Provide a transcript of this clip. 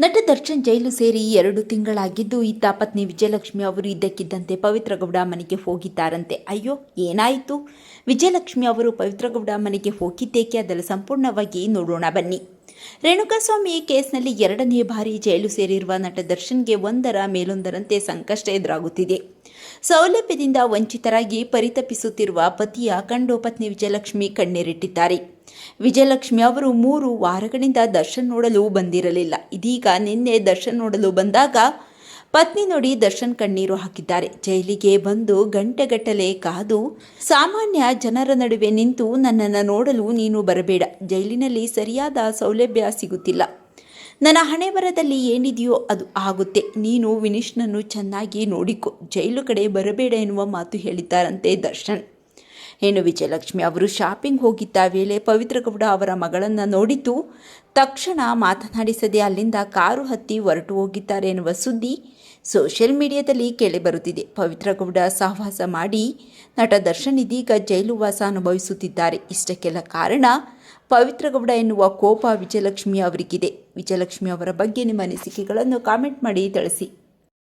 ನಟ ದರ್ಶನ್ ಜೈಲು ಸೇರಿ ಎರಡು ತಿಂಗಳಾಗಿದ್ದು ಇತ್ತ ಪತ್ನಿ ವಿಜಯಲಕ್ಷ್ಮಿ ಅವರು ಇದ್ದಕ್ಕಿದ್ದಂತೆ ಪವಿತ್ರಗೌಡ ಮನೆಗೆ ಹೋಗಿದ್ದಾರಂತೆ. ಅಯ್ಯೋ, ಏನಾಯಿತು? ವಿಜಯಲಕ್ಷ್ಮಿ ಅವರು ಪವಿತ್ರಗೌಡ ಮನೆಗೆ ಹೋಗಿದ್ದೇಕೆ? ಅದರ ಸಂಪೂರ್ಣವಾಗಿ ನೋಡೋಣ ಬನ್ನಿ. ರೇಣುಕಾಸ್ವಾಮಿ ಕೇಸ್ನಲ್ಲಿ ಎರಡನೇ ಬಾರಿ ಜೈಲು ಸೇರಿರುವ ನಟ ದರ್ಶನ್ಗೆ ಒಂದರ ಮೇಲೊಂದರಂತೆ ಸಂಕಷ್ಟ ಎದುರಾಗುತ್ತಿದೆ. ಸೌಲಭ್ಯದಿಂದ ವಂಚಿತರಾಗಿ ಪರಿತಪಿಸುತ್ತಿರುವ ಪತಿಯ ಕಂಡೋಪತ್ನಿ ವಿಜಯಲಕ್ಷ್ಮಿ ಕಣ್ಣೀರಿಟ್ಟಿದ್ದಾರೆ. ವಿಜಯಲಕ್ಷ್ಮಿ ಅವರು ಮೂರು ವಾರಗಳಿಂದ ದರ್ಶನ್ ನೋಡಲು ಬಂದಿರಲಿಲ್ಲ. ಇದೀಗ ನಿನ್ನೆ ದರ್ಶನ್ ನೋಡಲು ಬಂದಾಗ ಪತ್ನಿ ನೋಡಿ ದರ್ಶನ್ ಕಣ್ಣೀರು ಹಾಕಿದ್ದಾರೆ. ಜೈಲಿಗೆ ಬಂದು ಗಂಟೆಗಟ್ಟಲೆ ಕಾದು ಸಾಮಾನ್ಯ ಜನರ ನಡುವೆ ನಿಂತು ನನ್ನನ್ನು ನೋಡಲು ನೀನು ಬರಬೇಡ. ಜೈಲಿನಲ್ಲಿ ಸರಿಯಾದ ಸೌಲಭ್ಯ ಸಿಗುತ್ತಿಲ್ಲ. ನನ್ನ ಹಣೆ ಬರದಲ್ಲಿ ಏನಿದೆಯೋ ಅದು ಆಗುತ್ತೆ. ನೀನು ವಿನೀಶ್ನನ್ನು ಚೆನ್ನಾಗಿ ನೋಡಿಕೊ. ಜೈಲು ಕಡೆ ಬರಬೇಡ ಎನ್ನುವ ಮಾತು ಹೇಳಿದ್ದಾರಂತೆ ದರ್ಶನ್. ಏನು ವಿಜಯಲಕ್ಷ್ಮಿ ಅವರು ಶಾಪಿಂಗ್ ಹೋಗಿದ್ದ ವೇಳೆ ಪವಿತ್ರಗೌಡ ಅವರ ಮಗಳನ್ನು ನೋಡಿದ್ದು, ತಕ್ಷಣ ಮಾತನಾಡಿಸದೆ ಅಲ್ಲಿಂದ ಕಾರು ಹತ್ತಿ ಹೊರಟು ಹೋಗಿದ್ದಾರೆ ಎನ್ನುವ ಸುದ್ದಿ ಸೋಷಿಯಲ್ ಮೀಡಿಯಾದಲ್ಲಿ ಕೇಳಿಬರುತ್ತಿದೆ ಬರುತ್ತಿದೆ. ಪವಿತ್ರಗೌಡ ಸಹವಾಸ ಮಾಡಿ ನಟ ದರ್ಶನ್ ಇದೀಗ ಜೈಲುವಾಸ ಅನುಭವಿಸುತ್ತಿದ್ದಾರೆ. ಇಷ್ಟಕ್ಕೆಲ್ಲ ಕಾರಣ ಪವಿತ್ರಗೌಡ ಎನ್ನುವ ಕೋಪ ವಿಜಯಲಕ್ಷ್ಮಿ ಅವರಿಗಿದೆ. ವಿಜಯಲಕ್ಷ್ಮಿ ಅವರ ಬಗ್ಗೆ ನಿಮ್ಮ ಅನಿಸಿಕೆಗಳನ್ನು ಕಾಮೆಂಟ್ ಮಾಡಿ ತಿಳಿಸಿ.